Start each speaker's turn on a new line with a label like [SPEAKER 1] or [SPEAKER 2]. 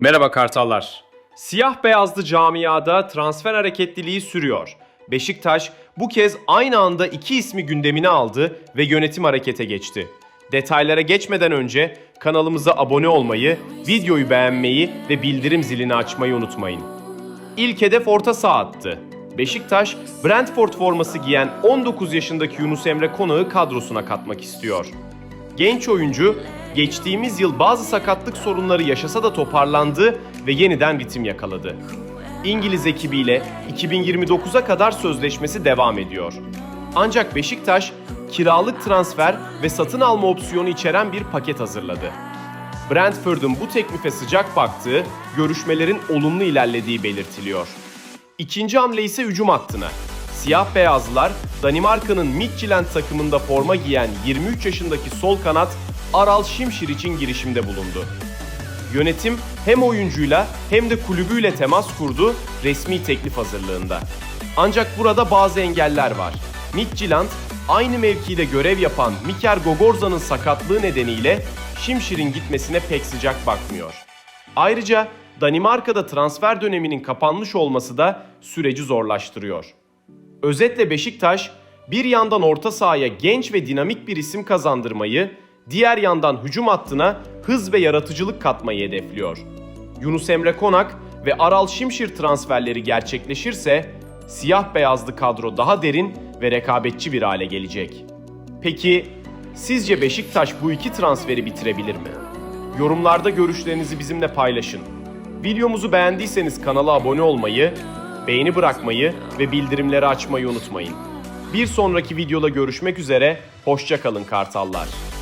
[SPEAKER 1] Merhaba Kartallar. Siyah beyazlı camiada transfer hareketliliği sürüyor. Beşiktaş bu kez aynı anda iki ismi gündemine aldı ve yönetim harekete geçti. Detaylara geçmeden önce kanalımıza abone olmayı, videoyu beğenmeyi ve bildirim zilini açmayı unutmayın. İlk hedef orta saha attı. Beşiktaş, Brentford forması giyen 19 yaşındaki Yunus Emre Konak'ı kadrosuna katmak istiyor. Genç oyuncu geçtiğimiz yıl bazı sakatlık sorunları yaşasa da toparlandı ve yeniden ritim yakaladı. İngiliz ekibiyle 2029'a kadar sözleşmesi devam ediyor. Ancak Beşiktaş kiralık transfer ve satın alma opsiyonu içeren bir paket hazırladı. Brentford'un bu teklife sıcak baktığı, görüşmelerin olumlu ilerlediği belirtiliyor. İkinci hamle ise hücum hattına. Siyah beyazlılar Danimarka'nın Midtjylland takımında forma giyen 23 yaşındaki sol kanat Aral Şimşir için girişimde bulundu. Yönetim hem oyuncuyla hem de kulübüyle temas kurdu resmi teklif hazırlığında. Ancak burada bazı engeller var. Midtjylland aynı mevkide görev yapan Miker Gogorza'nın sakatlığı nedeniyle Şimşir'in gitmesine pek sıcak bakmıyor. Ayrıca Danimarka'da transfer döneminin kapanmış olması da süreci zorlaştırıyor. Özetle Beşiktaş bir yandan orta sahaya genç ve dinamik bir isim kazandırmayı, diğer yandan hücum hattına hız ve yaratıcılık katmayı hedefliyor. Yunus Emre Konak ve Aral Şimşir transferleri gerçekleşirse siyah beyazlı kadro daha derin ve rekabetçi bir hale gelecek. Peki sizce Beşiktaş bu iki transferi bitirebilir mi? Yorumlarda görüşlerinizi bizimle paylaşın. Videomuzu beğendiyseniz kanala abone olmayı, beğeni bırakmayı ve bildirimleri açmayı unutmayın. Bir sonraki videoda görüşmek üzere, hoşçakalın Kartallar.